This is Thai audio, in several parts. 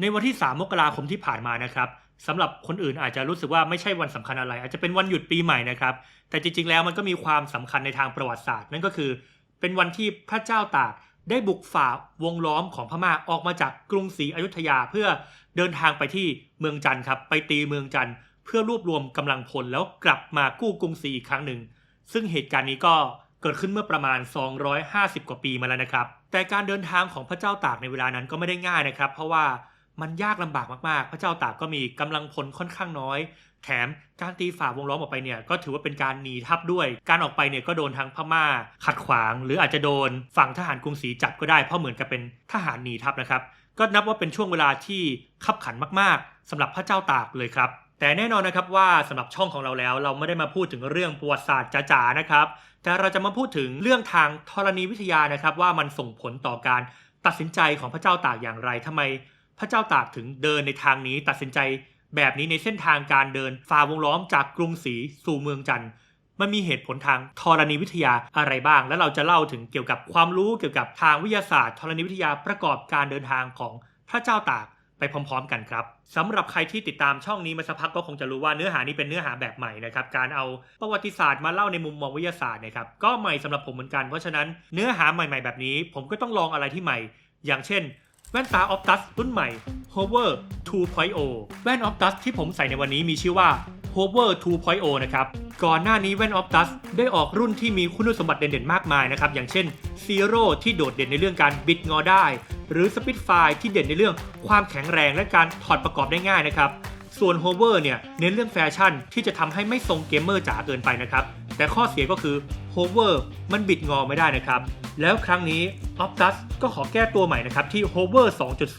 ในวันที่ 3 มกราคมที่ผ่านมานะครับสำหรับคนอื่นอาจจะรู้สึกว่าไม่ใช่วันสำคัญอะไร อาจจะเป็นวันหยุดปีใหม่นะครับ แต่จริงๆแล้วมันก็มีความสำคัญในทางประวัติศาสตร์ นั่นก็คือ เป็นวันที่พระเจ้าตากได้บุกฝ่าวงล้อมของพม่าออกมาจากกรุงศรีอยุธยาเพื่อเดินทางไปที่เมืองจันทร์ครับ ไปตีเมืองจันทร์เพื่อรวบรวมกำลังพลแล้วกลับมากู้กรุงศรีอีกครั้งหนึ่ง ซึ่งเหตุการณ์นี้ก็เกิดขึ้นเมื่อประมาณ 250 กว่าปีมาแล้วนะครับ แต่การเดินทางของพระเจ้าตากในเวลานั้นก็ไม่ได้ง่ายนะครับ เพราะว่า มันยากลำบากมากๆ พระเจ้าตากก็มีกำลังพลค่อนข้างน้อย แถมการตีฝ่าวงล้อมออกไปเนี่ยก็ถือว่าเป็นการหนีทัพด้วย การออกไปเนี่ยก็โดนทั้งพม่า ขัดขวาง หรืออาจจะโดนฝั่งทหารกรุงศรีจับก็ได้เพราะเหมือนกับเป็นทหารหนีทัพนะครับ ก็นับว่าเป็นช่วงเวลาที่ขับขันมากๆสำหรับพระเจ้าตากเลยครับแต่แน่นอนนะครับว่าสำหรับช่องของเราแล้ว เราไม่ได้มาพูดถึงเรื่องประวัติศาสตร์จ๋าๆนะครับ แต่เราจะมาพูดถึงเรื่องทางธรณีวิทยานะครับ ว่ามันส่งผลต่อการตัดสินใจของพระเจ้าตากอย่างไรทำไม พระเจ้าตากถึงเดินในทางนี้ตัดสินใจแบบนี้ในเส้นทางการเดินฝ่าวงล้อมจากกรุงศรีสู่เมืองจันทร์มันมีเหตุผลทางธรณีวิทยาอะไรบ้าง แล้วเราจะเล่าถึงเกี่ยวกับความรู้เกี่ยวกับทางวิทยาศาสตร์ธรณีวิทยาประกอบการเดินทางของพระเจ้าตากไปพร้อม ๆ กันครับสำหรับใครที่ติดตามช่องนี้มาสักพักก็คงจะรู้ว่าเนื้อหานี้เป็นเนื้อหาแบบใหม่นะครับการเอาประวัติศาสตร์มาเล่าในมุมมองวิทยาศาสตร์นะครับก็ใหม่สำหรับผมเหมือนกันเพราะฉะนั้นเนื้อหาใหม่ ๆ แบบนี้ ผมก็ต้องลองอะไรที่ใหม่ อย่างเช่น แว่นตา Optus รุ่นใหม่ Hover 2.0 แว่น Optus ที่ผมใส่ในวันนี้มีชื่อว่า Hover 2.0 นะครับ ก่อนหน้านี้แว่น Optus ได้ออกรุ่นที่มีคุณสมบัติเด่นๆ มากมายนะครับ อย่างเช่น Zero ที่โดดเด่นในเรื่องการบิดงอได้ หรือ Spitfire ที่เด่นในเรื่องความแข็งแรงและการถอดประกอบได้ง่ายนะครับ ส่วน Hover เนี่ยเน้นเรื่องแฟชั่นที่จะทำให้ไม่ทรงเกมเมอร์จ๋าเกินไปนะครับ แต่ข้อเสียก็คือ Hover มันบิดงอไม่ได้นะครับ แล้วครั้งนี้ Optus ก็ขอแก้ตัวใหม่นะครับที่ Hover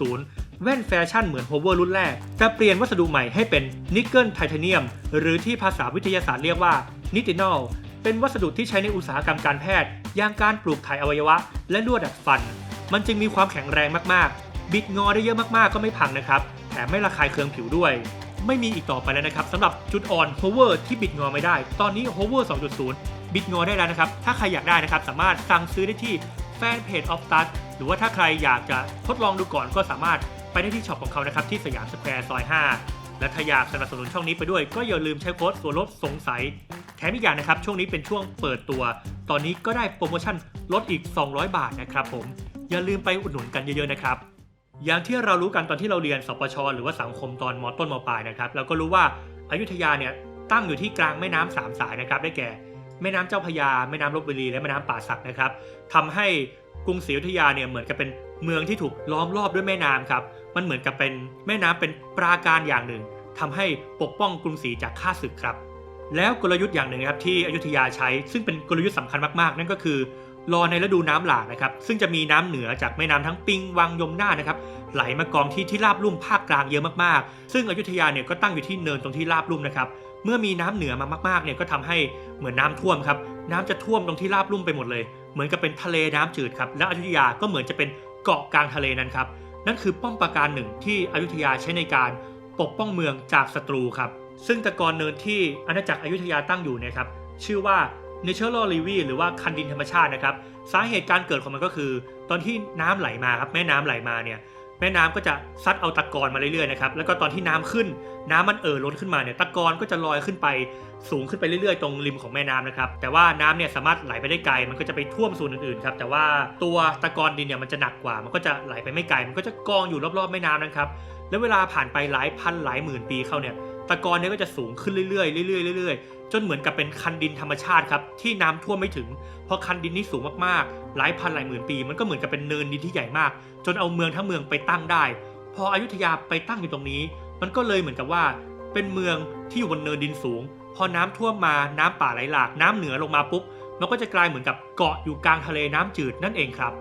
2.0 แว่นแฟชั่นเหมือน Hover รุ่นแรก แต่เปลี่ยนวัสดุใหม่ให้เป็นนิกเกิลไทเทเนียมหรือที่ภาษาวิทยาศาสตร์เรียกว่านิตินอลเป็นวัสดุที่ใช้ในอุตสาหกรรมการแพทย์ อย่างการปลูกถ่ายอวัยวะ และลวดดัดฟัน มันจึงมีความแข็งแรงมากๆ บิดงอได้เยอะมากๆก็ไม่พังนะครับ แถมไม่ระคายเคืองผิวด้วย ไม่มีอีกต่อไปแล้วนะครับสำหรับจุดอ่อน hover ที่บิดงอไม่ได้ ตอนนี้ hover 2.0 บิดงอได้แล้วนะครับ ถ้าใครอยากได้นะครับ สามารถสั่งซื้อได้ที่แฟนเพจ of t u s หรือว่าถ้าใครอยากจะทดลองดูก่อนก็สามารถไปได้ที่ช็อปของเขานะครับ ที่สยามสแควร์ซอย 5 และถ้าอยากสนับสนุนช่องนี้ไปด้วย ก็อย่าลืมใช้โค้ดส่วนลดสงสัย แถมอีกอย่างนะครับ ช่วงนี้เป็นช่วงเปิดตัว ตอนนี้ก็ได้โปรโมชั่นลดอีก 200 บาทนะครับผมอย่าลืมไปอุดหนุนกันเยอะๆนะครับ อย่างที่เรารู้กันตอนที่เราเรียนสปชหรือว่าสังคมตอนมต้นมปลายนะครับเราก็รู้ว่าอายุทยาเนี่ยตั้งอยู่ที่กลางแม่น้ำสามสายนะครับได้แก่แม่น้ำเจ้าพยา แม่น้ำลบบุรี และแม่น้ำป่าสักนะครับทำให้กรุงศรีอยุธยาเนี่ยเหมือนกับเป็นเมืองที่ถูกล้อมรอบด้วยแม่น้ำครับ มันเหมือนกับเป็นแม่น้ำเป็นปราการอย่างหนึ่งทำให้ปกป้องกรุงศรีจากข้าศึกครับ แล้วกลยุทธ์อย่างหนึ่งครับที่อยุธยาใช้ ซึ่งเป็นกลยุทธ์สำคัญมากๆ นั่นก็คือ รอในฤดูน้ำหลากนะครับ ซึ่งจะมีน้ำเหนือจากแม่น้ำทั้งปิงวังยมน่านะครับ ไหลมากองที่ที่ราบลุ่มภาคกลางเยอะมากๆ ซึ่งอยุธยาเนี่ยก็ตั้งอยู่ที่เนินตรงที่ราบลุ่มนะครับ เมื่อมีน้ำเหนือมามากๆเนี่ยก็ทำให้เหมือนน้ำท่วมครับ น้ำจะท่วมตรงที่ราบลุ่มไปหมดเลย เหมือนกับเป็นทะเลน้ำจืดครับ และอยุธยาก็เหมือนจะเป็นเกาะกลางทะเลนั้นครับ นั่นคือป้อมปราการหนึ่งที่อยุธยาใช้ในการปกป้องเมืองจากศัตรูครับ ซึ่งตะกอนเนินที่อาณาจักรอยุธยาตั้งอยู่เนี่ยครับ ชื่อว่า Natural l e v y หรือว่าคันดินธรรมชาตินะครับ สาเหตุการเกิดของมันก็คือ ตอนที่น้ำไหลมาครับแม่น้ำไหลมาเนี่ยแม่น้ำก็จะซัดเอาตะกอนมาเรื่อยๆนะครับแล้วก็ตอนที่น้ำขึ้น น้ำมันเอ่อล้นขึ้นมาเนี่ยตะกอนก็จะลอยขึ้นไปสูงขึ้นไปเรื่อยๆ ตรงริมของแม่น้ำนะครับแต่ว่าน้ำเนี่ยสามารถไหลไปได้ไกล มันก็จะไปท่วมส่วนอื่นๆครับแต่ว่าตัวตะกอนดินเนี่ยมันจะหนักกว่า มันก็จะไหลไปไม่ไกล มันก็จะกองอยู่รอบๆแม่น้ำนะครับแล้วเวลาผ่านไปหลายพันหลายหมื่นปีเข้าเนี่ยตะกอนเนี่ยก็จะสูงขึ้นเรื่อยๆเรื่อยๆเรื่อยๆ จนเหมือนกับเป็นคันดินธรรมชาติครับที่น้ำท่วมไม่ถึงพอคันดินนี้สูงมากๆ หลายพันหลายหมื่นปี มันก็เหมือนกับเป็นเนินดินที่ใหญ่มาก จนเอาเมืองทั้งเมืองไปตั้งได้ พออยุธยาไปตั้งอยู่ตรงนี้ มันก็เลยเหมือนกับว่า เป็นเมืองที่อยู่บนเนินดินสูง พอน้ำท่วมมาน้ำป่าไหลหลากน้ำเหนือลงมาปุ๊บมันก็จะกลายเหมือนกับเกาะอยู่กลางทะเลน้ำจืดนั่นเองครับ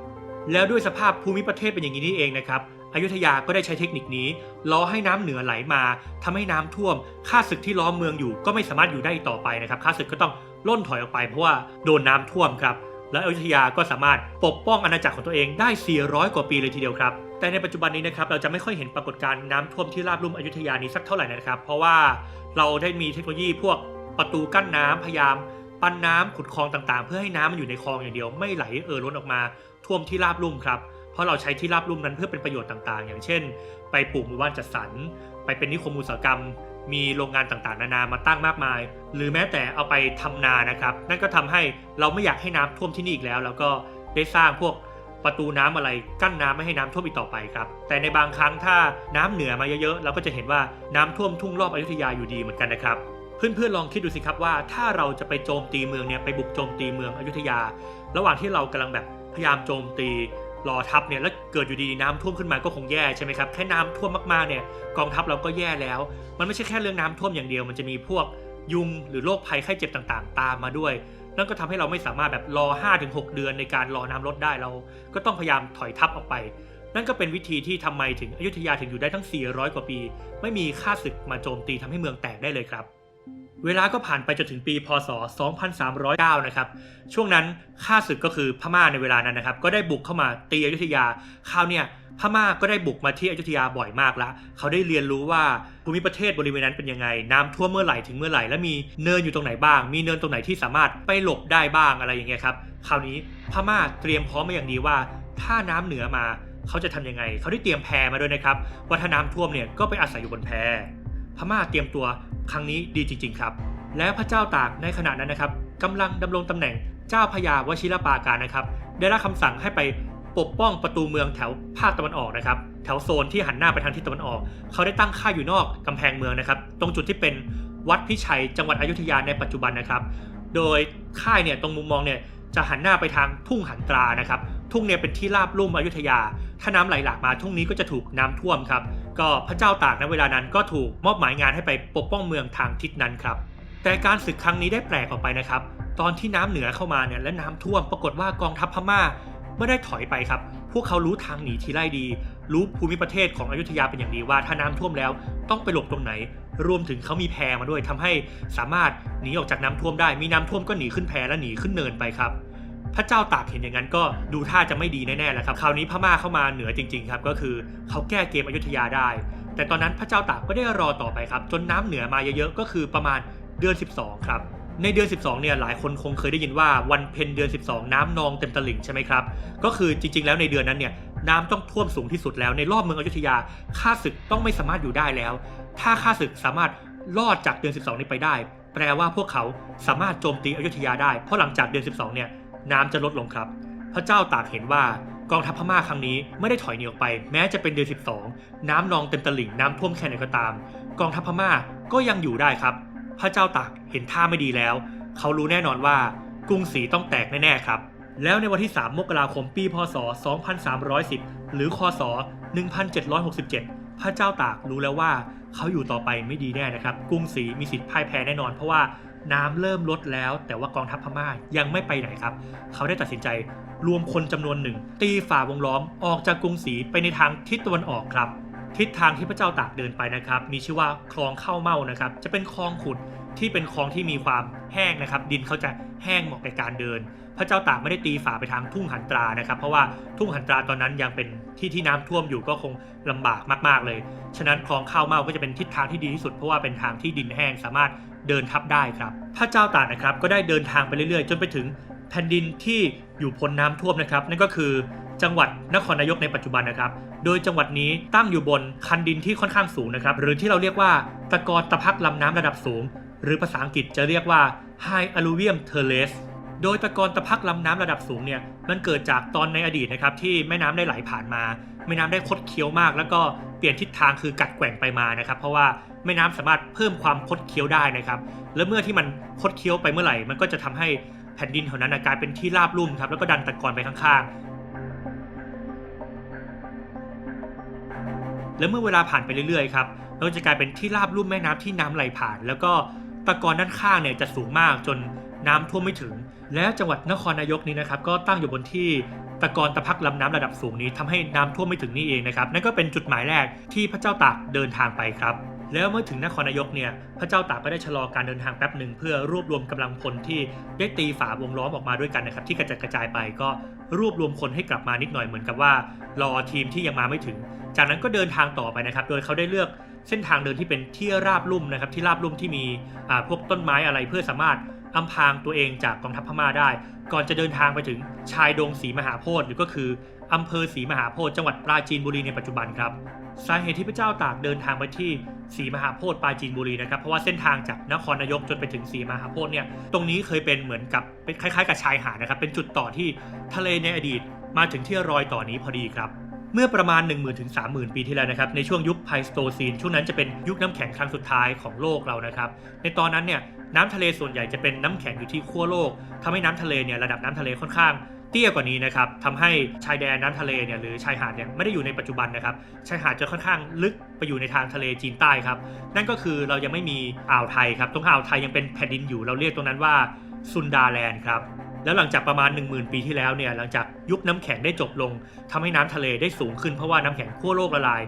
แล้วด้วยสภาพภูมิประเทศเป็นอย่างนี้นี่เองนะครับ อยุธยาก็ได้ใช้เทคนิคนี้ล้อให้น้ำเหนือไหลมาทำให้น้ำท่วมข้าศึกที่ล้อมเมืองอยู่ ก็ไม่สามารถอยู่ได้ต่อไปนะครับข้าศึกก็ต้องล่นถอยออกไปเพราะว่าโดนน้ำท่วมครับและอยุธยาก็สามารถปกป้องอาณาจักรของตัวเองได้ 400 กว่าปีเลยทีเดียวครับ แต่ในปัจจุบันนี้นะครับเราจะไม่ค่อยเห็นปรากฏการณ์น้ำท่วมที่ราบลุ่มอยุธยานี้สักเท่าไหร่นะครับ เพราะว่าเราได้มีเทคโนโลยีพวกประตูกั้นน้ำพยายามปั้นน้ำขุดคลองต่างๆ เพื่อให้น้ำมันอยู่ในคลองอย่างเดียวไม่ไหลเอ่อล้นออกมาท่วมที่ราบลุ่มครับ เพราะเราใช้ที่ราบลุ่มนั้นเพื่อเป็นประโยชน์ต่างๆ อย่างเช่น ไปปลูกหมู่บ้านจัดสรร ไปเป็นนิคมอุตสาหกรรม มีโรงงานต่างๆ นานามาตั้งมากมาย หรือแม้แต่เอาไปทำนานะครับ นั่นก็ทำให้เราไม่อยากให้น้ำท่วมที่นี่อีกแล้ว แล้วก็ได้สร้างพวกประตูน้ำอะไรกั้นน้ำไม่ให้น้ำท่วมอีกต่อไปครับ แต่ในบางครั้งถ้าน้ำเหนือมาเยอะๆเราก็จะเห็นว่าน้ำท่วมทุ่งรอบอยุธยาอยู่ดีเหมือนกันนะครับเพื่อนๆลองคิดดูสิครับว่าถ้าเราจะไปโจมตีเมืองเนี่ยไปบุกโจมตีเมืองอยุธยา ระหว่างที่เรากำลังแบบพยายามโจมตี รอทัพเนี่ยแล้วเกิดอยู่ดีๆน้ำท่วมขึ้นมาก็คงแย่ใช่ไหมครับแค่น้ำท่วมมากๆเนี่ยกองทัพเราก็แย่แล้ว มันไม่ใช่แค่เรื่องน้ำท่วมอย่างเดียว มันจะมีพวกยุงหรือโรคภัยไข้เจ็บต่างๆ ตามมาด้วย นั่นก็ทำให้เราไม่สามารถแบบรอ 5-6 เดือนในการรอน้ำลดได้เรา ก็ต้องพยายามถอยทัพออกไป นั่นก็เป็นวิธีที่ทำไมถึงอยุธยาถึงอยู่ได้ทั้ง 400 กว่าปี ไม่มีค่าศึกมาโจมตีทำให้เมืองแตกได้เลยครับ เวลาก็ผ่านไปจนถึงปีพศ 2309 นะครับ ช่วงนั้นข้าศึกก็คือพม่าในเวลานั้นนะครับ ก็ได้บุกเข้ามาตีอยุธยา คราวเนี่ยพม่าก็ได้บุกมาที่อยุธยาบ่อยมากละเขาได้เรียนรู้ว่าภูมิประเทศบริเวณนั้นเป็นยังไง น้ำท่วมเมื่อไหร่ถึงเมื่อไหร่ และมีเนินอยู่ตรงไหนบ้าง มีเนินตรงไหนที่สามารถไปหลบได้บ้างอะไรอย่างเงี้ยครับ คราวนี้พม่าเตรียมพร้อมมาอย่างดีว่า ถ้าน้ำเหนือมาเขาจะทำยังไง เขาได้เตรียมแพมาด้วยนะครับว่าถ้าน้ำท่วมเนี่ยก็ไปอาศัยอยู่บนแพ พม่าเตรียมตัวครั้งนี้ดีจริง ๆ ครับ และพระเจ้าตากในขณะนั้นนะครับกำลังดำรงตำแหน่งเจ้าพญาวชิรปาการนะครับ ได้รับคำสั่งให้ไปปกป้องประตูเมืองแถวภาคตะวันออกนะครับ แถวโซนที่หันหน้าไปทางทิศตะวันออก เขาได้ตั้งค่ายอยู่นอกกำแพงเมืองนะครับ ตรงจุดที่เป็นวัดพิชัย จังหวัดอยุธยาในปัจจุบันนะครับ โดยค่ายเนี่ยตรงมุมมองเนี่ยจะหันหน้าไปทางทุ่งหันตรานะครับ ทุ่งเนี่ยเป็นที่ราบลุ่มอยุธยา ถ้าน้ำไหลหลากมาทุ่งนี้ก็จะถูกน้ำท่วมครับ ก็พระเจ้าตากในเวลานั้นก็ถูกมอบหมายงานให้ไปปกป้องเมืองทางทิศนั้นครับ แต่การศึกครั้งนี้ได้แปลกออกไปนะครับ ตอนที่น้ำเหนือเข้ามาเนี่ยและน้ำท่วมปรากฏว่ากองทัพพม่าไม่ได้ถอยไปครับ พวกเขารู้ทางหนีทีไล่ดี รู้ภูมิประเทศของอยุธยาเป็นอย่างดีว่าถ้าน้ำท่วมแล้วต้องไปหลบตรงไหน รวมถึงเขามีแพมาด้วยทำให้สามารถหนีออกจากน้ำท่วมได้ มีน้ำท่วมก็หนีขึ้นแพและหนีขึ้นเนินไปครับ พระเจ้าตากเห็นอย่างนั้นก็ดูท่าจะไม่ดีแน่ๆแหล้วครับ คราวนี้พม่าเข้ามาเหนือจริงๆครับก็คือเขาแก้เกมอยุธยาได้ แต่ตอนนั้นพระเจ้าตากก็ได้รอต่อไปครับ จนน้ำเหนือมาเยอะๆก็คือประมาณเดือน 12 ครับในเดือน 12 เนี่ยหลายคนคงเคยได้ยินว่าวันเพ็ญเดือน 12 น้ำนองเต็มตลิ่งใช่ไหมครับ ก็คือจริงๆ แล้วในเดือนนั้นเนี่ยน้ำต้องท่วมสูงที่สุดแล้วในรอบเมืองอยุธยาข้าศึกต้องไม่สามารถอยู่ได้แล้ว ถ้าข้าศึกสามารถรอดจากเดือน 12 นี้ไปได้ แปลว่าพวกเขาสามารถโจมตีอยุธยาได้ เพราะหลังจากเดือน 12 เนี่ย น้ำจะลดลงครับ พระเจ้าตากเห็นว่ากองทัพพม่าครั้งนี้ไม่ได้ถอยหนีออกไป แม้จะเป็นเดือน 12 น้ำนองเต็มตลิ่งน้ำท่วมแค่ไหนก็ตาม กองทัพพม่าก็ยังอยู่ได้ครับ พระเจ้าตากเห็นท่าไม่ดีแล้ว เขารู้แน่นอนว่ากรุงศรีต้องแตกแน่ๆครับ แล้วในวันที่ 3 มกราคม ปีพศ 2310 หรือคศ 1767 พระเจ้าตากรู้แล้วว่าเขาอยู่ต่อไปไม่ดีแน่นะครับ กรุงศรีมีสิทธิ์พ่ายแพ้แน่นอน เพราะว่า น้ำเริ่มลดแล้ว แต่ว่ากองทัพพม่ายังไม่ไปไหนครับ เขาได้ตัดสินใจรวมคนจำนวนหนึ่ง ตีฝ่าวงล้อมออกจากกรุงศรีไปในทางทิศตะวันออกครับ ทิศทางที่พระเจ้าตากเดินไปนะครับ มีชื่อว่าคลองเข้าเมานะครับ จะเป็นคลองขุดที่เป็นคลองที่มีความแห้งนะครับ ดินเขาจะแห้งเหมาะในการเดิน พระเจ้าตากไม่ได้ตีฝ่าไปทางทุ่งหันตรานะครับ เพราะว่าทุ่งหันตราตอนนั้นยังเป็นที่ที่น้ำท่วมอยู่ก็คงลำบากมาก ๆเลย ฉะนั้นคลองเข้าเมาก็จะเป็นทิศทางที่ดีที่สุดเพราะว่าเป็นทางที่ดินแห้งสามารถ เดินทับได้ครับ พระเจ้าตากนะครับก็ได้เดินทางไปเรื่อยๆ จนไปถึงแผ่นดินที่อยู่พ้นน้ำท่วมนะครับ นั่นก็คือจังหวัดนครนายกในปัจจุบันนะครับ โดยจังหวัดนี้ตั้งอยู่บนคันดินที่ค่อนข้างสูงนะครับ หรือที่เราเรียกว่าตะกอนตะพักลำน้ำระดับสูง หรือภาษาอังกฤษจะเรียกว่า High Alluvium Terrace โดยตะกอนตะพักลำน้ำระดับสูงเนี่ยมันเกิดจากตอนในอดีตนะครับที่แม่น้ำได้ไหลผ่านมา แม่น้ำได้คดเคี้ยวมาก แล้วก็เปลี่ยนทิศทางคือกัดแกว่งไปมานะครับ เพราะว่า แม่น้ำสามารถเพิ่มความคดเคี้ยวได้นะครับ และเมื่อที่มันคดเคี้ยวไปเมื่อไหร่ มันก็จะทำให้แผ่นดินแถวนั้นกลายเป็นที่ราบลุ่มครับ แล้วก็ดันตะกอนไปข้างๆ แล้วเมื่อเวลาผ่านไปเรื่อยๆครับเราจะกลายเป็นที่ราบลุ่มแม่น้ำที่น้ำไหลผ่าน แล้วก็ตะกอนด้านข้างเนี่ยจะสูงมากจนน้ำท่วมไม่ถึง และจังหวัดนครนายกนี้นะครับ ก็ตั้งอยู่บนที่ตะกอนตะพักลำน้ำระดับสูงนี้ทำให้น้ำท่วมไม่ถึงนี่เองนะครับ นั่นก็เป็นจุดหมายแรกที่พระเจ้าตากเดินทางไปครับ แล้วเมื่อถึงนครนายกเนี่ยพระเจ้าตากก็ได้ชะลอการเดินทางแป๊บหนึ่งเพื่อรวบรวมกำลังพลที่ได้ตีฝาวงล้อมออกมาด้วยกันนะครับที่กระจัดกระจายไปก็รวบรวมคนให้กลับมานิดหน่อยเหมือนกับว่ารอทีมที่ยังมาไม่ถึง จากนั้นก็เดินทางต่อไปนะครับ โดยเขาได้เลือกเส้นทางเดินที่เป็นที่ราบลุ่มนะครับที่ราบลุ่มที่มีพวกต้นไม้อะไรเพื่อสามารถ อำพรางตัวเองจากกองทัพพม่าได้ ก่อนจะเดินทางไปถึงชายดงศรีมหาโพธิ์หรือก็คืออำเภอศรีมหาโพธิ์จังหวัดปราจีนบุรีในปัจจุบันครับสาเหตุที่พระเจ้าตากเดินทางไปที่ศรีมหาโพธิ์ปราจีนบุรีนะครับเพราะว่าเส้นทางจากนครนายกจนไปถึงศรีมหาโพธิ์เนี่ยตรงนี้เคยเป็นเหมือนกับเป็นคล้ายๆ กับชายหาดนะครับเป็นจุดต่อที่ทะเลในอดีตมาถึงที่รอยต่อนี้พอดีครับ เมื่อประมาณ 1 0,000ถึง30,000 ปีที่แล้วนะครับในช่วงยุคไพสโตซีนช่วงนั้นจะเป็นยุคน้ำแข็งครั้งสุดท้ายของโลกเรานะครับในตอนนั้นเนี่ยน้ำทะเลส่วนใหญ่จะเป็นน้ำแข็งอยู่ที่ขั้วโลกทำให้น้ำทะเลเนี่ยระดับน้ำทะเลค่อนข้างเตี้ยกว่านี้นะครับทำให้ชายแดนน้ำทะเลเนี่ยหรือชายหาดเนี่ยไม่ได้อยู่ในปัจจุบันนะครับชายหาดจะค่อนข้างลึกไปอยู่ในทางทะเลจีนใต้ครับนั่นก็คือเรายังไม่มีอ่าวไทยครับตรงอ่าวไทยยังเป็นแผ่นดินอยู่เราเรียกตรงนั้นว่าซุนดาแลนด์ครับ แล้วหลังจากประมาณ 10,000 ปีที่แล้วเนี่ยหลังจากยุคน้ำแข็งได้จบลงทำให้น้ำทะเลได้สูงขึ้นเพราะว่าน้ำแข็งขั้วโลกละลาย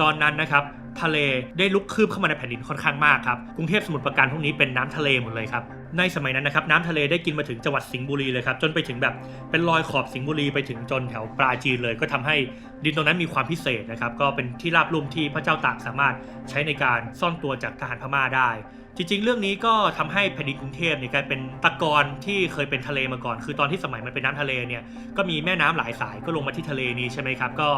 ตอนนั้นนะครับทะเลได้ลุกคืบเข้ามาในแผ่นดินค่อนข้างมากครับกรุงเทพสมุทรปราการพวกนี้เป็นน้ำทะเลหมดเลยครับในสมัยนั้นนะครับน้ำทะเลได้กินมาถึงจังหวัดสิงห์บุรีเลยครับจนไปถึงแบบเป็นรอยขอบสิงห์บุรีไปถึงจนแถวปราจีนเลย ก็ทำให้ดินตรงนั้นมีความพิเศษนะครับก็เป็นที่ราบลุ่มที่พระเจ้าตากสามารถใช้ในการซ่อนตัวจากทหารพม่าได้ จริงๆ เรื่องนี้ก็ทำให้แผ่นดินกรุงเทพเนี่ยกลายเป็นตะกอนที่เคยเป็นทะเลมาก่อน คือตอนที่สมัยมันเป็นน้ำทะเลเนี่ยก็มีแม่น้ำหลายสายก็ลงมาที่ทะเลนี้ใช่ไหมครับ ก็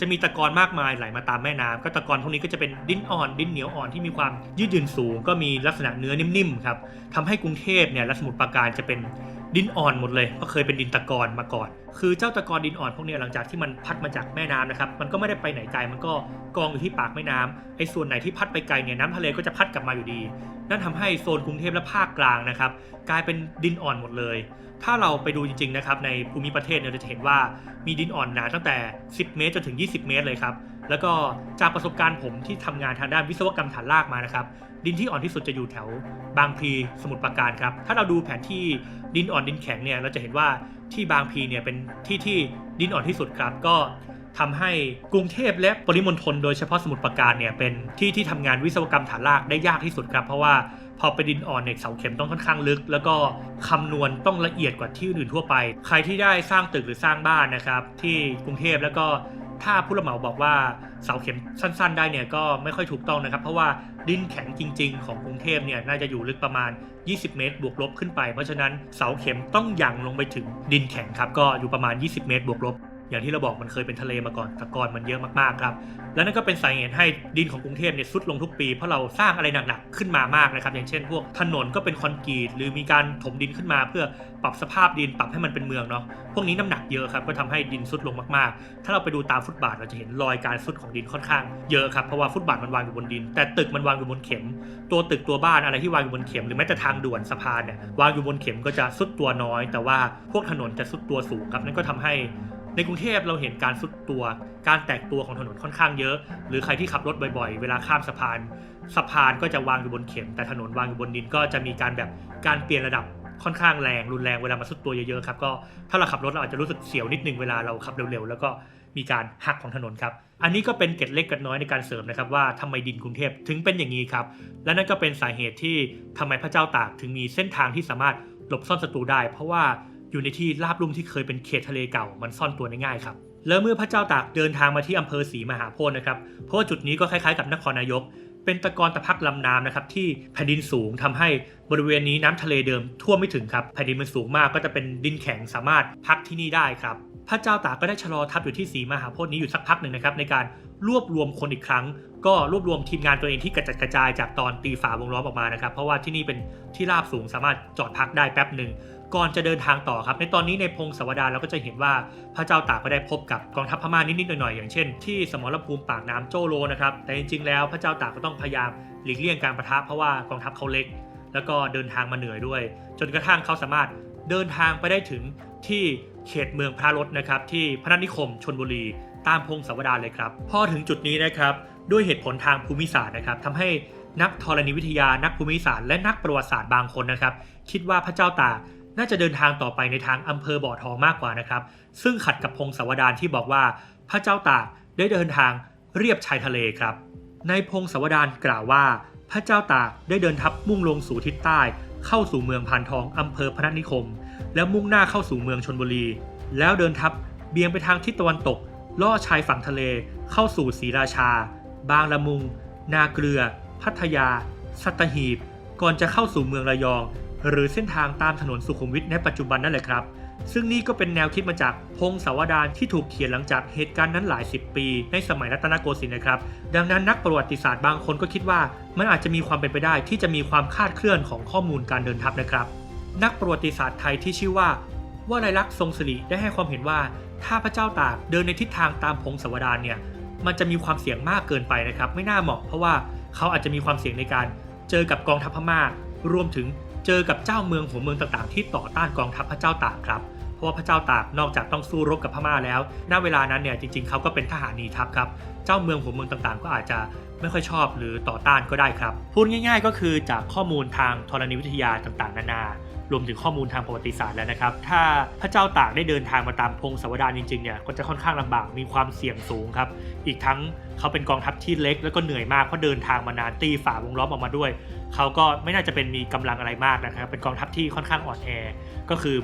จะมีตะกอนมากมายไหลมาตามแม่น้ำก็ตะกอนพวกนี้ก็จะเป็นดินอ่อนดินเหนียวอ่อนที่มีความยืดหยุ่นสูง ก็มีลักษณะเนื้อนิ่มๆครับทำให้กรุงเทพเนี่ยและสมุทรปราการจะเป็น ดินอ่อนหมดเลยก็เคยเป็นดินตะกอนมาก่อน คือเจ้าตะกอนดินอ่อนพวกนี้หลังจากที่มันพัดมาจากแม่น้ำนะครับ มันก็ไม่ได้ไปไหนไกล มันก็กองอยู่ที่ปากแม่น้ำไอ้ส่วนไหนที่พัดไปไกลเนี่ยน้ำทะเลก็จะพัดกลับมาอยู่ดี นั่นทำให้โซนกรุงเทพและภาคกลางนะครับกลายเป็นดินอ่อนหมดเลย ถ้าเราไปดูจริงๆนะครับในภูมิประเทศเนี่ยเราจะเห็นว่ามีดินอ่อนหนาตั้งแต่ 10 เมตรจนถึง 20 เมตรเลยครับ แล้วก็จากประสบการณ์ผมที่ทำงานทางด้านวิศวกรรมฐานรากมานะครับ ดินที่อ่อนที่สุดจะอยู่แถวบางพลีสมุทรปราการครับ ถ้าเราดูแผนที่ดินอ่อนดินแข็งเนี่ยเราจะเห็นว่าที่บางพลีเนี่ยเป็นที่ที่ดินอ่อนที่สุดครับ ก็ทำให้กรุงเทพและปริมณฑลโดยเฉพาะสมุทรปราการเนี่ยเป็นที่ที่ทำงานวิศวกรรมฐานรากได้ยากที่สุดครับ เพราะว่า พอไปดินอ่อนเนี่ยเสาเข็มต้องค่อนข้างลึก แล้วก็คำนวณต้องละเอียดกว่าที่อื่นทั่วไป ใครที่ได้สร้างตึกหรือสร้างบ้านนะครับ ที่กรุงเทพแล้วก็ถ้าผู้รับเหมาบอกว่าเสาเข็มสั้น ๆ ได้เนี่ยก็ไม่ค่อยถูกต้องนะครับ เพราะว่าดินแข็งจริง ๆ ของกรุงเทพเนี่ยน่าจะอยู่ลึกประมาณ 20 เมตร บวกลบขึ้นไป เพราะฉะนั้นเสาเข็มต้องยั่งลงไปถึงดินแข็งครับก็อยู่ประมาณ 20 เมตร บวกลบ อย่างที่เราบอกมันเคยเป็นทะเลมาก่อนตะกอนมันเยอะมากๆครับ และนั่นก็เป็นสาเหตุให้ดินของกรุงเทพเนี่ยซุดลงทุกปี เพราะเราสร้างอะไรหนักๆขึ้นมามากนะครับ อย่างเช่น พวกถนนก็เป็นคอนกรีตหรือมีการถมดินขึ้นมา เพื่อปรับสภาพดินปรับให้มันเป็นเมืองเนาะพวกนี้น้ำหนักเยอะครับก็ทำให้ดินซุดลงมากๆ ถ้าเราไปดูตามฟุตบาทเราจะเห็นรอยการซุดของดินค่อนข้างเยอะครับเพราะว่าฟุตบาทมันวางอยู่บนดิน แต่ตึกมันวางอยู่บนเข็ม ตัวตึกตัวบ้านอะไรที่วางอยู่บนเข็มหรือแม้แต่ทางด่วนสะพานเนี่ยวางอยู่บนเข็มก็จะซุดตัวน้อย แต่ว่าพวกถนนจะซุดตัวสูงครับนั่นก็ทำให้ ในกรุงเทพเราเห็นการสุดตัว การแตกตัวของถนนค่อนข้างเยอะ หรือใครที่ขับรถบ่อยๆ เวลาข้ามสะพาน สะพานก็จะวางอยู่บนเข็ม แต่ถนนวางอยู่บนดินก็จะมีการแบบการเปลี่ยนระดับค่อนข้างแรงรุนแรงเวลามาสุดตัวเยอะๆครับก็ถ้าเราขับรถเราอาจจะรู้สึกเสียวนิดนึงเวลาเราขับเร็วๆ แล้วก็มีการหักของถนนครับ อันนี้ก็เป็นเกร็ดเล็กเกร็ดน้อยในการเสริมนะครับว่าทำไมดินกรุงเทพถึงเป็นอย่างนี้ครับ และนั่นก็เป็นสาเหตุที่ทำไมพระเจ้าตากถึงมีเส้นทางที่สามารถหลบซ่อนศัตรูได้ เพราะว่า อยู่ในที่ราบลุ่มที่เคยเป็นเขตทะเลเก่ามันซ่อนตัวได้ง่ายครับแล้วเมื่อพระเจ้าตากเดินทางมาที่อำเภอศรีมหาโพธิ์นะครับเพราะว่าจุดนี้ก็คล้ายๆกับนครนายก เป็นตะกอนตะพักลำน้ำนะครับที่แผ่นดินสูงทำให้บริเวณนี้น้ำทะเลเดิมท่วมไม่ถึงครับแผ่นดินมันสูงมากก็จะเป็นดินแข็งสามารถพักที่นี่ได้ครับพระเจ้าตากก็ได้ชะลอทัพอยู่ที่ศรีมหาโพธิ์นี้อยู่สักพักหนึ่งนะครับในการรวบรวมคนอีกครั้ง ก็รวบรวมทีมงานตัวเองที่กระจัดกระจายจากตอนตีฝาวงล้อมออกมานะครับเพราะว่าที่นี่เป็นที่ราบสูงสามารถจอดพักได้แป๊บหนึ่ง ก่อนจะเดินทางต่อครับ ในตอนนี้ในพงศาวดารเราก็จะเห็นว่าพระเจ้าตากก็ได้พบกับกองทัพพม่านิดๆหน่อยๆอย่างเช่น ที่สมรภูมิปากน้ำโจโลนะครับแต่จริงๆแล้วพระเจ้าตากก็ต้องพยายามหลีกเลี่ยงการประทะเพราะว่ากองทัพเขาเล็ก แล้วก็เดินทางมาเหนื่อยด้วย จนกระทั่งเขาสามารถเดินทางไปได้ถึงที่เขตเมืองพระรถนะครับที่พระนัทนิคมชนบุรี ตามพงศาวดารเลยครับพอถึงจุดนี้นะครับด้วยเหตุผลทางภูมิศาสตร์นะครับทำให้นักธรณีวิทยานักภูมิศาสตร์และนักประวัติศาสตร์บางคนนะครับ คิดว่าพระเจ้าตาก น่าจะเดินทางต่อไปในทางอำเภอบ่อทองมากกว่านะครับ ซึ่งขัดกับพงศาวดารที่บอกว่า พระเจ้าตากได้เดินทางเรียบชายทะเลครับ ในพงศาวดารกล่าวว่า พระเจ้าตากได้เดินทัพมุ่งลงสู่ทิศใต้ เข้าสู่เมืองพานทองอำเภอพนัสนิคม แล้วมุ่งหน้าเข้าสู่เมืองชนบุรี แล้วเดินทัพเบี่ยงไปทางทิศตะวันตกล่อชายฝั่งทะเลเข้าสู่ศรีราชา บางละมุง นาเกลือ พัทยา สัตหีบ ก่อนจะเข้าสู่เมืองระยอง หรือเส้นทางตามถนนสุขุมวิทในปัจจุบันนั่นแหละครับ ซึ่งนี่ก็เป็นแนวคิดมาจากพงศาวดารที่ถูกเขียนหลังจากเหตุการณ์นั้นหลายสิบปี ในสมัยรัตนโกสินทร์นะครับ ดังนั้นนักประวัติศาสตร์บางคนก็คิดว่า มันอาจจะมีความเป็นไปได้ที่จะมีความคาดเคลื่อนของข้อมูลการเดินทัพนะครับ นักประวัติศาสตร์ไทยที่ชื่อว่าว่าไรลักษณ์ทรงสิริได้ให้ความเห็นว่า ถ้าพระเจ้าตากเดินในทิศทางตามพงศาวดารเนี่ยมันจะมีความเสี่ยงมากเกินไปนะครับ ไม่น่าเหมาะเพราะว่าเขาอาจจะมีความเสี่ยงในการเจอกับกองทัพพม่ารวมถึง เจอกับเจ้าเมืองหัวเมืองต่างๆ ที่ต่อต้านกองทัพพระเจ้าตากครับเพราะว่าพระเจ้าตากนอกจากต้องสู้รบกับพม่าแล้ว ณ เวลานั้นเนี่ยจริงๆเขาก็เป็นทหารนีทัพครับ เจ้าเมืองหัวเมืองต่างๆ ก็อาจจะ ไม่ค่อยชอบหรือต่อต้านก็ได้ครับ พูดง่ายๆ ก็คือจากข้อมูลทางธรณีวิทยาต่างๆ นานารวมถึงข้อมูลทางประวัติศาสตร์แล้วนะครับ ถ้าพระเจ้าตากได้เดินทางมาตามพงศาวดารจริงๆเนี่ย ก็จะค่อนข้างลำบาก มีความเสี่ยงสูงครับ อีกทั้งเขาเป็นกองทัพที่เล็ก แล้วก็เหนื่อยมาก เพราะเดินทางมานานตีฝ่าวงล้อมออกมาด้วย เขาก็ไม่น่าจะเป็นมีกำลังอะไรมากนะครับ เป็นกองทัพที่ค่อนข้างอ่อนแอ ก็คือ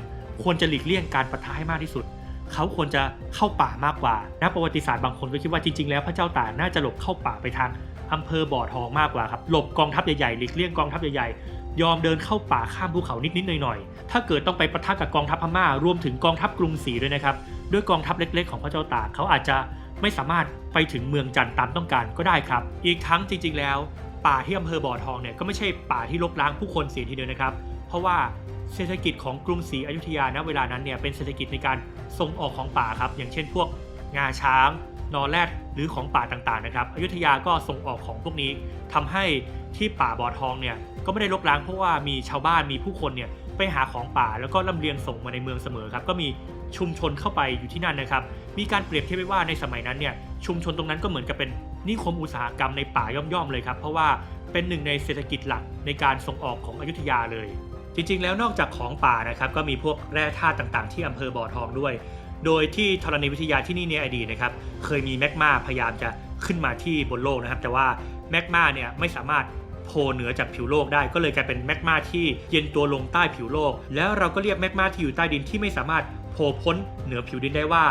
ควรจะหลีกเลี่ยงการประทะให้มากที่สุด เขาควรจะเข้าป่ามากกว่านักประวัติศาสตร์บางคนก็คิดว่าจริงๆแล้วพระเจ้าตากน่าจะหลบเข้าป่าไปทางอำเภอบ่อทองมากกว่าครับหลบกองทัพใหญ่ๆหลีกเลี่ยงกองทัพใหญ่ๆยอมเดินเข้าป่าข้ามภูเขานิดๆหน่อยๆถ้าเกิดต้องไปประทะกับกองทัพพม่ารวมถึงกองทัพกรุงศรีด้วยนะครับด้วยกองทัพเล็ก ๆ ของพระเจ้าตากเขาอาจจะไม่สามารถไปถึงเมืองจันทร์ตามต้องการก็ได้ครับ อีกทั้งจริง ๆ แล้ว ป่าที่อำเภอบ่อทองเนี่ยก็ไม่ใช่ป่าที่รกร้างผู้คนเสียทีเดียวนะครับ เพราะว่า เศรษฐกิจของกรุงศรีอยุธยาณเวลานั้นเนี่ยเป็นเศรษฐกิจในการส่งออกของป่าครับ อย่างเช่นพวกงาช้าง นอแรดหรือของป่าต่างๆนะครับ อยุธยาก็ส่งออกของพวกนี้ทำให้ที่ป่าบ่อทองเนี่ยก็ไม่ได้รกร้างเพราะว่ามีชาวบ้านมีผู้คนเนี่ยไปหาของป่าแล้วก็ลำเลียงส่งมาในเมืองเสมอครับ ก็มีชุมชนเข้าไปอยู่ที่นั่นนะครับ มีการเปรียบเทียบไว้ว่าในสมัยนั้นเนี่ยชุมชนตรงนั้นก็เหมือนกับเป็นนิคมอุตสาหกรรมในป่าย่อมๆเลยครับ เพราะว่าเป็นหนึ่งในเศรษฐกิจหลักในการส่งออกของอยุธยาเลย จริงๆ แล้วนอกจากของป่านะครับก็มีพวกแร่ธาตุต่างๆ ที่อำเภอบ่อทองด้วย โดยที่ธรณีวิทยาที่นี่ในอดีตนะครับเคยมีแมกมาพยายามจะขึ้นมาที่บนโลกนะครับ แต่ว่าแมกมาเนี่ยไม่สามารถโผล่เหนือจากผิวโลกได้ก็เลยกลายเป็นแมกมาที่เย็นตัวลงใต้ผิวโลก แล้วเราก็เรียกแมกมาที่อยู่ใต้ดินที่ไม่สามารถโผล่พ้นเหนือผิวดินได้ว่า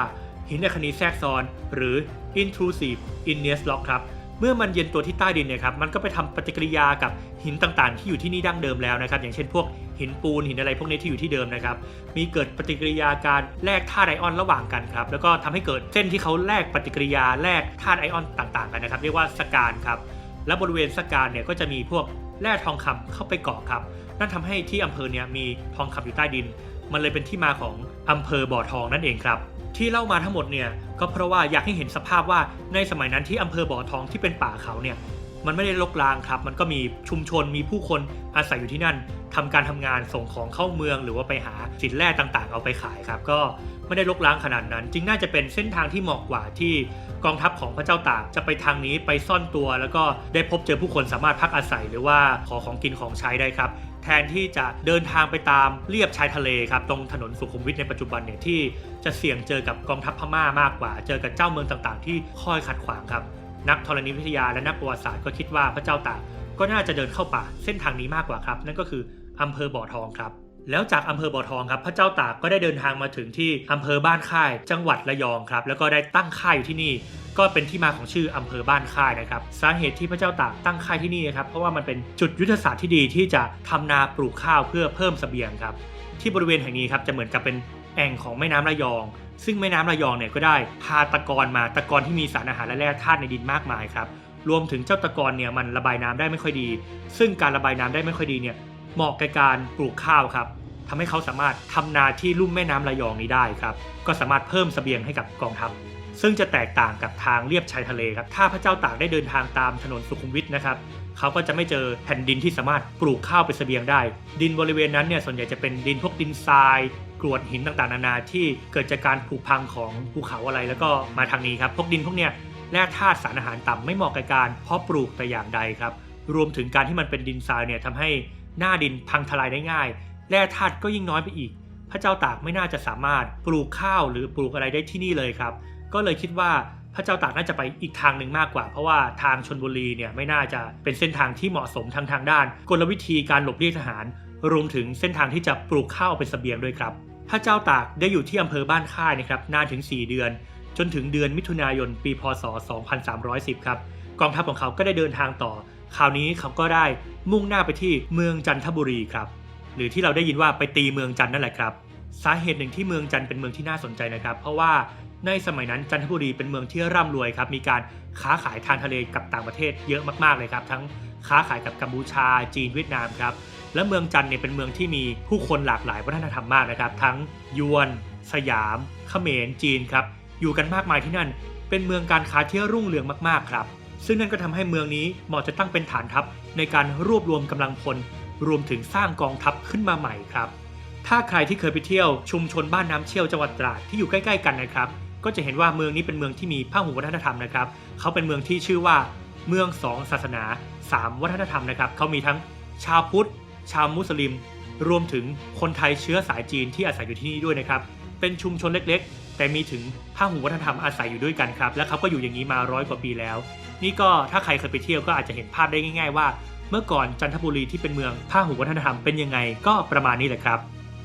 หินอัคนีแทรกซ้อน หรือ intrusive igneous rock ครับ เมื่อมันเย็นตัวที่ใต้ดินเนี่ยครับมันก็ไปทำปฏิกิริยากับหินต่างๆ ที่อยู่ที่นี่ดั้งเดิมแล้วนะครับ อย่างเช่นพวกหินปูนหินอะไรพวกนี้ที่อยู่ที่เดิมนะครับ มีเกิดปฏิกิริยาการแลกธาตุไอออนระหว่างกันครับ แล้วก็ทำให้เกิดเส้นที่เขาแลกปฏิกิริยาแลกธาตุไอออนต่างๆ กันนะครับ เรียกว่าสการครับ และบริเวณสการเนี่ยก็จะมีพวกแร่ทองคำเข้าไปเกาะครับ นั่นทำให้ที่อำเภอเนี่ยมีทองคำอยู่ใต้ดิน มันเลยเป็นที่มาของอำเภอบ่อทองนั่นเองครับ ที่เล่ามาทั้งหมดเนี่ยก็เพราะว่าอยากให้เห็นสภาพว่าในสมัยนั้นที่อำเภอบ่อทองที่เป็นป่าเขาเนี่ยมันไม่ได้รกร้างครับ มันก็มีชุมชนมีผู้คนอาศัยอยู่ที่นั่นทำการทำงานส่งของเข้าเมือง หรือว่าไปหาสินแร่ต่างๆ เอาไปขายครับ ก็ไม่ได้รกร้างขนาดนั้น จึงน่าจะเป็นเส้นทางที่เหมาะกว่าที่กองทัพของพระเจ้าตากจะไปทางนี้ไปซ่อนตัว แล้วก็ได้พบเจอผู้คนสามารถพักอาศัยหรือว่าขอของกินของใช้ได้ครับ แทนที่จะเดินทางไปตามเรียบชายทะเลครับตรงถนนสุขุมวิทในปัจจุบันเนี่ยที่จะเสี่ยงเจอกับกองทัพพม่ามากกว่า เจอกับเจ้าเมืองต่างๆ ที่คอยขัดขวางครับ นักธรณีวิทยาและนักประวัติศาสตร์ก็คิดว่าพระเจ้าตากก็น่าจะเดินเข้าป่าเส้นทางนี้มากกว่าครับ นั่นก็คืออำเภอบ่อทองครับ แล้วจากอำเภอบ่อทองครับพระเจ้าตากก็ได้เดินทางมาถึงที่อำเภอบ้านค่าย จังหวัดระยองครับแล้วก็ได้ตั้งค่ายอยู่ที่นี่ ก็เป็นที่มาของชื่ออำเภอบ้านค่ายนะครับสาเหตุที่พระเจ้าตากตั้งค่ายที่นี่นะครับเพราะว่ามันเป็นจุดยุทธศาสตร์ที่ดีที่จะทำนาปลูกข้าวเพื่อเพิ่มเสบียงครับที่บริเวณแห่งนี้ครับจะเหมือนกับเป็นแอ่งของแม่น้ำระยอง ซึ่งแม่น้ำระยองเนี่ยก็ได้พาตะกอนมาตะกอนที่มีสารอาหารและแร่ธาตุในดินมากมายครับรวมถึงเจ้าตะกอนเนี่ยมันระบายน้ำได้ไม่ค่อยดี ซึ่งการระบายน้ำได้ไม่ค่อยดีเนี่ย เหมาะกับการปลูกข้าวครับทำให้เขาสามารถทำนาที่ลุ่มแม่น้ำระยองนี้ได้ครับก็สามารถเพิ่มเสบียงให้กับกองทัพซึ่งจะแตกต่างกับทางเลียบชายทะเลครับถ้าพระเจ้าตากได้เดินทางตามถนนสุขุมวิทนะครับเขาก็จะไม่เจอแผ่นดินที่สามารถปลูกข้าวเป็นเสบียงได้ ดินบริเวณนั้นเนี่ยส่วนใหญ่จะเป็นดินพวกดินทรายกรวดหินต่างๆ นานาที่เกิดจากการผุพังของภูเขาอะไรแล้วก็มาทางนี้ครับ พวกดินพวกเนี้ยแร่ธาตุสารอาหารต่ำไม่เหมาะกับการเพาะปลูกแต่อย่างใดครับ รวมถึงการที่มันเป็นดินทรายเนี่ยทำให้ หน้าดินพังทลายได้ง่าย แร่ธาตุก็ยิ่งน้อยไปอีก พระเจ้าตากไม่น่าจะสามารถปลูกข้าวหรือปลูกอะไรได้ที่นี่เลยครับ ก็เลยคิดว่าพระเจ้าตากน่าจะไปอีกทางหนึ่งมากกว่า เพราะว่าทางชนบุรีเนี่ยไม่น่าจะเป็นเส้นทางที่เหมาะสมทางทางด้าน กลวิธีการหลบเลี่ยงทหาร รวมถึงเส้นทางที่จะปลูกข้าวเป็นเสบียงด้วยครับพระเจ้าตากได้อยู่ที่อำเภอบ้านค่ายนะครับนานถึง 4 เดือน จนถึงเดือนมิถุนายนปีพศ 2310 ครับกองทัพของเขาก็ได้เดินทางต่อ คราวนี้เขาก็ได้มุ่งหน้าไปที่เมืองจันทบุรีครับ หรือที่เราได้ยินว่าไปตีเมืองจันนั่นแหละครับ สาเหตุหนึ่งที่เมืองจันเป็นเมืองที่น่าสนใจนะครับ เพราะว่าในสมัยนั้นจันทบุรีเป็นเมืองที่ร่ำรวยครับ มีการค้าขายทางทะเลกับต่างประเทศเยอะมากๆเลยครับ ทั้งค้าขายกับกัมพูชา จีนเวียดนามครับ และเมืองจันเนี่ยเป็นเมืองที่มีผู้คนหลากหลายวัฒนธรรมมากนะครับ ทั้งยวน สยาม เขมร จีนครับ อยู่กันมากมายที่นั่น เป็นเมืองการค้าที่รุ่งเรืองมากๆครับ ซึ่งนั่นก็ทำให้เมืองนี้เหมาะจะตั้งเป็นฐานทัพในการรวบรวมกำลังพล รวมถึงสร้างกองทัพขึ้นมาใหม่ครับ ถ้าใครที่เคยไปเที่ยวชุมชนบ้านน้ำเชี่ยวจังหวัดตราดที่อยู่ใกล้ๆกันนะครับ ก็จะเห็นว่าเมืองนี้เป็นเมืองที่มีพหุวัฒนธรรมนะครับ เขาเป็นเมืองที่ชื่อว่า เมืองสองศาสนาสามวัฒนธรรมนะครับ เขามีทั้งชาวพุทธ ชาวมุสลิม รวมถึงคนไทยเชื้อสายจีนที่อาศัยอยู่ที่นี่ด้วยนะครับ เป็นชุมชนเล็ก ๆ แต่มีถึงพหุวัฒนธรรมอาศัยอยู่ด้วยกันครับ และเขาก็อยู่อย่างนี้มาร้อยกว่าปีแล้ว นี่ก็ถ้าใครเคยไปเที่ยวก็อาจจะเห็นภาพได้ง่าย ๆ ว่า เมื่อก่อนจันทบุรีที่เป็นเมืองพหุวัฒนธรรมเป็นยังไงก็ประมาณนี้แหละครับ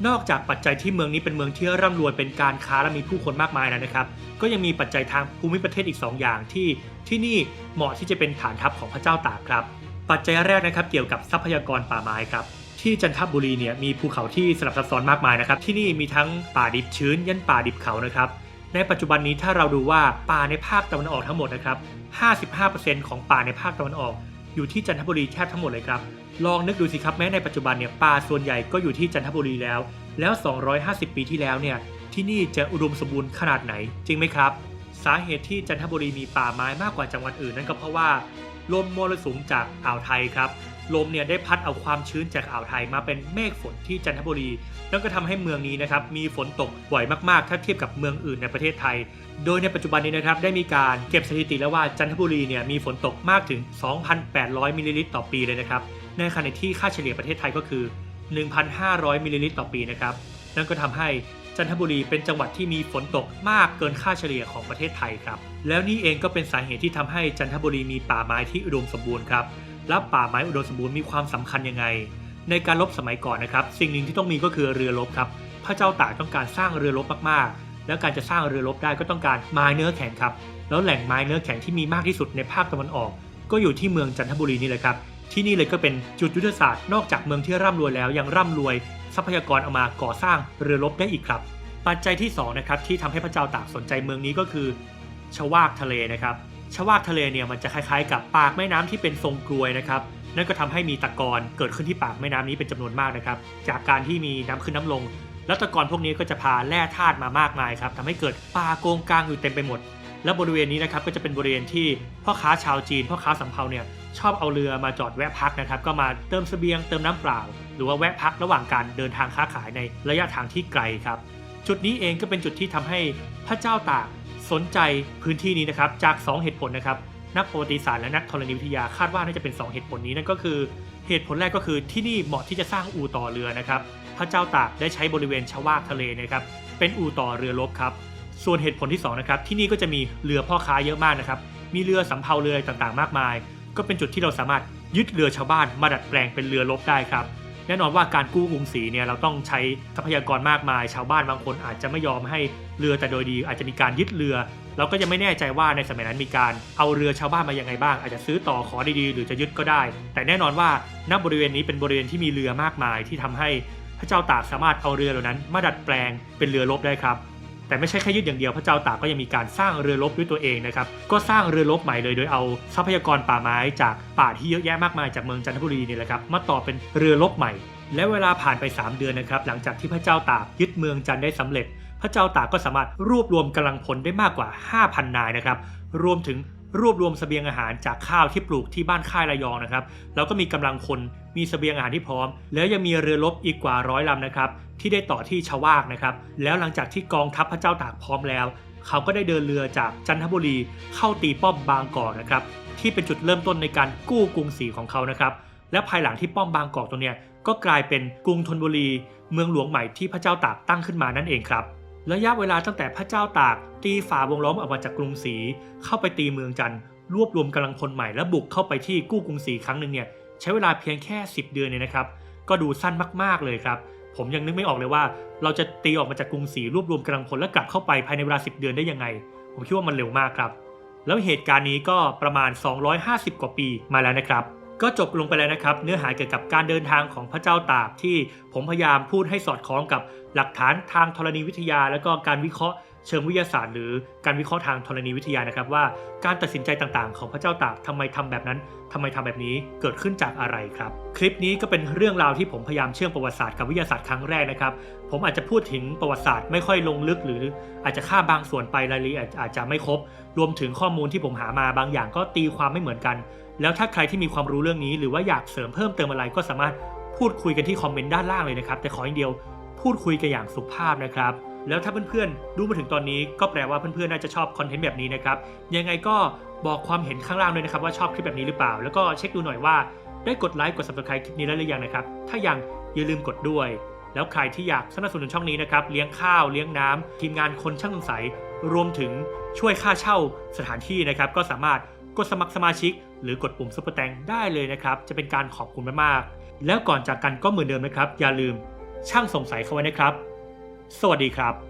นอกจากปัจจัยที่เมืองนี้เป็นเมืองที่ร่ำรวยเป็นการค้าและมีผู้คนมากมายแล้วนะครับ ก็ยังมีปัจจัยทางภูมิประเทศอีก 2 อย่างที่ที่นี่เหมาะที่จะเป็นฐานทัพของพระเจ้าตากครับ ปัจจัยแรกนะครับเกี่ยวกับทรัพยากรป่าไม้ครับที่จันทบุรีเนี่ยมีภูเขาที่สลับซับซ้อนมากมายนะครับ ที่นี่มีทั้งป่าดิบชื้น ยันป่าดิบเขานะครับ ในปัจจุบันนี้ถ้าเราดูว่าป่าในภาคตะวันออกทั้งหมดนะครับ 55%ของป่าในภาคตะวันออก อยู่ที่จันทบุรีแทบทั้งหมดเลยครับ ลองนึกดูสิครับแม้ในปัจจุบันเนี่ยป่าส่วนใหญ่ก็อยู่ที่จันทบุรีแล้ว แล้ว 250 ปีที่แล้วเนี่ยที่นี่จะอุดมสมบูรณ์ขนาดไหน จริงไหมครับ สาเหตุที่จันทบุรีมีป่าไม้มากกว่าจังหวัดอื่นนั่นก็เพราะว่าลมมรสุมจากอ่าวไทยครับ ลมเนี่ยได้พัดเอาความชื้นจากอ่าวไทยมาเป็นเมฆฝนที่จันทบุรี นั่นก็ทำให้เมืองนี้นะครับมีฝนตกบ่อยมากๆ ถ้าเทียบกับเมืองอื่นในประเทศไทย โดยในปัจจุบันนี้นะครับได้มีการเก็บสถิติแล้วว่าจันทบุรีเนี่ยมีฝนตกมากถึง 2,800 มิลลิลิตรต่อปีเลยนะครับ ในขณะที่ค่าเฉลี่ยประเทศไทยก็คือ 1,500 มิลลิลิตรต่อปีนะครับ นั่นก็ทำให้จันทบุรีเป็นจังหวัดที่มีฝนตกมากเกินค่าเฉลี่ยของประเทศไทยครับ แล้วนี่เองก็เป็นสาเหตุที่ทำให้จันทบุรีมีป่าไม้ที่อุดมสมบูรณ์ครับ และป่าไม้อุดมสมบูรณ์มีความสำคัญยังไง ในการรบสมัยก่อนนะครับ สิ่งหนึ่งที่ต้องมีก็คือเรือรบครับพระเจ้าตากต้องการสร้างเรือรบมากๆ แล้วการจะสร้างเรือรบได้ก็ต้องการไม้เนื้อแข็งครับแล้วแหล่งไม้เนื้อแข็งที่มีมากที่สุดในภาคตะวันออก ก็อยู่ที่เมืองจันทบุรีนี่แหละครับที่นี่เลยก็เป็นจุดยุทธศาสตร์นอกจากเมืองที่ร่ำรวยแล้วยังร่ำรวย ทรัพยากรเอามาก่อสร้างเรือรบได้อีกครับ ปัจจัยที่สองนะครับที่ทำให้พระเจ้าตากสนใจเมืองนี้ก็คือชวากทะเลนะครับ ชวากทะเลเนี่ยมันจะคล้ายๆ กับปากแม่น้ำที่เป็นทรงกลวยนะครับนั่นก็ทำให้มีตะกอนเกิดขึ้นที่ปากแม่น้ำนี้เป็นจำนวนมากนะครับ จากการที่มีน้ำขึ้นน้ำลง แล้วตะกอนพวกนี้ก็จะพาแร่ธาตุมามากมายครับทำให้เกิดป่าโกงกลางอยู่เต็มไปหมด และบริเวณนี้นะครับก็จะเป็นบริเวณที่พ่อค้าชาวจีน พ่อค้าสำเภาเนี่ยชอบเอาเรือมาจอดแวะพักนะครับ ก็มาเติมเสบียงเติมน้ำเปล่า หรือว่าแวะพักระหว่างการเดินทางค้าขายในระยะทางที่ไกลครับ จุดนี้เองก็เป็นจุดที่ทำให้พระเจ้าตาก สนใจพื้นที่นี้นะครับจาก 2 เหตุผลนะครับนักประวัติศาสตร์และนักธรณีวิทยาคาดว่าน่าจะเป็น 2 เหตุผลนี้นั่นก็คือ เหตุผลแรกก็คือที่นี่เหมาะที่จะสร้างอู่ต่อเรือนะครับพระเจ้าตากได้ใช้บริเวณชวากทะเลนะครับเป็นอู่ต่อเรือรบครับส่วนเหตุผลที่2นะครับที่นี่ก็จะมีเรือพ่อค้าเยอะมากนะครับมีเรือสำเภาเรือต่างๆ มากมาย ก็เป็นจุดที่เราสามารถยึดเรือชาวบ้านมาดัดแปลงเป็นเรือรบได้ครับ แน่นอนว่าการกู้กรุงศรีเนี่ยเราต้องใช้ทรัพยากรมากมาย ชาวบ้านบางคนอาจจะไม่ยอมให้เรือแต่โดยดี อาจจะมีการยึดเรือ เราก็ยังไม่แน่ใจว่าในสมัยนั้นมีการเอาเรือชาวบ้านมายังไงบ้าง อาจจะซื้อต่อขอดีๆ หรือจะยึดก็ได้ แต่แน่นอนว่าณบริเวณนี้เป็นบริเวณที่มีเรือมากมายที่ทำให้พระเจ้าตากสามารถเอาเรือเหล่านั้น มาดัดแปลงเป็นเรือรบได้ครับ แต่ไม่ใช่แค่ยึดอย่างเดียวพระเจ้าตากก็ยังมีการสร้างเรือรบด้วยตัวเองนะครับก็สร้างเรือรบใหม่เลยโดยเอาทรัพยากรป่าไม้จากป่าที่เยอะแยะมากมายจากเมืองจันทบุรีนี่แหละครับมาต่อเป็นเรือรบใหม่ และเวลาผ่านไป 3 เดือนนะครับหลังจากที่พระเจ้าตากยึดเมืองจันได้สำเร็จ พระเจ้าตากก็สามารถรวบรวมกำลังพลได้มากกว่า 5,000 นายนะครับรวมถึงรวบรวมเสบียงอาหารจากข้าวที่ปลูกที่บ้านค่ายระยองนะครับ แล้วก็มีกำลังคนมีเสบียงอาหารที่พร้อม แล้วยังมีเรือรบอีกกว่าร้อยลำนะครับ ที่ได้ต่อที่ชวากนะครับ แล้วหลังจากที่กองทัพพระเจ้าตากพร้อมแล้ว เขาก็ได้เดินเรือจากจันทบุรีเข้าตีป้อมบางกอกนะครับ ที่เป็นจุดเริ่มต้นในการกู้กรุงศรีของเขานะครับ และภายหลังที่ป้อมบางกอกตรงเนี้ยก็กลายเป็นกรุงธนบุรี เมืองหลวงใหม่ที่พระเจ้าตากตั้งขึ้นมานั่นเองครับระยะเวลาตั้งแต่พระเจ้าตาก ตีฝ่าวงล้อมออกมาจากกรุงศรีเข้าไปตีเมืองจันทร์รวบรวมกำลังพลใหม่และบุกเข้าไปที่กู้กรุงศรีครั้งหนึ่งเนี่ยใช้เวลาเพียงแค่ 10 เดือนเนี่ยนะครับ ก็ดูสั้นมากๆเลยครับ ผมยังนึกไม่ออกเลยว่า เราจะตีออกมาจากกรุงศรีรวบรวมกำลังพลและกลับเข้าไปภายในเวลา 10 เดือนได้ยังไง ผมคิดว่ามันเร็วมากครับ แล้วเหตุการณ์นี้ก็ประมาณ 250 กว่าปีมาแล้วนะครับ ก็จบลงไปแล้วนะครับ เนื้อหาเกี่ยวกับการเดินทางของพระเจ้าตากที่ผมพยายามพูดให้สอดคล้องกับหลักฐานทางธรณีวิทยา และก็การวิเคราะห์ เชิงวิทยาศาสตร์ หรือการวิเคราะห์ทางธรณีวิทยานะครับว่าการตัดสินใจต่างๆ ของพระเจ้าตากทำไมทำแบบนั้นทำไมทำแบบนี้เกิดขึ้นจากอะไรครับ คลิปนี้ก็เป็นเรื่องราวที่ผมพยายามเชื่อมประวัติศาสตร์กับวิทยาศาสตร์ครั้งแรกนะครับ ผมอาจจะพูดถึงประวัติศาสตร์ไม่ค่อยลงลึก หรืออาจจะข้ามบางส่วนไปรายละเอียดอาจจะไม่ครบ รวมถึงข้อมูลที่ผมหามาบางอย่างก็ตีความไม่เหมือนกัน แล้วถ้าใครที่มีความรู้เรื่องนี้ หรือว่าอยากเสริมเพิ่มเติมอะไรก็สามารถพูดคุยกันที่คอมเมนต์ด้านล่างเลยนะครับแต่ขออย่างเดียวพูดคุยกันอย่างสุภาพนะครับ แล้วถ้าเพื่อนๆ ดูมาถึงตอนนี้ก็แปลว่าเพื่อนๆ น่าจะชอบคอนเทนต์แบบนี้นะครับ ยังไงก็บอกความเห็นข้างล่างด้วยนะครับว่าชอบคลิปแบบนี้หรือเปล่า แล้วก็เช็คดูหน่อยว่าได้กดไลค์กด subscribe คลิปนี้แล้วหรือยังนะครับ ถ้ายังอย่าลืมกดด้วย แล้วใครที่อยากสนับสนุนช่องนี้นะครับ เลี้ยงข้าวเลี้ยงน้ำทีมงานคนช่างสงสัย รวมถึงช่วยค่าเช่าสถานที่นะครับ ก็สามารถกดสมัครสมาชิก หรือกดปุ่มซุปเปอร์แตงได้เลยนะครับ จะเป็นการขอบคุณมากๆ แล้วก่อนจากกันก็เหมือนเดิมนะครับ อย่าลืมช่างสงสัยเข้าไว้นะครับ สวัสดีครับ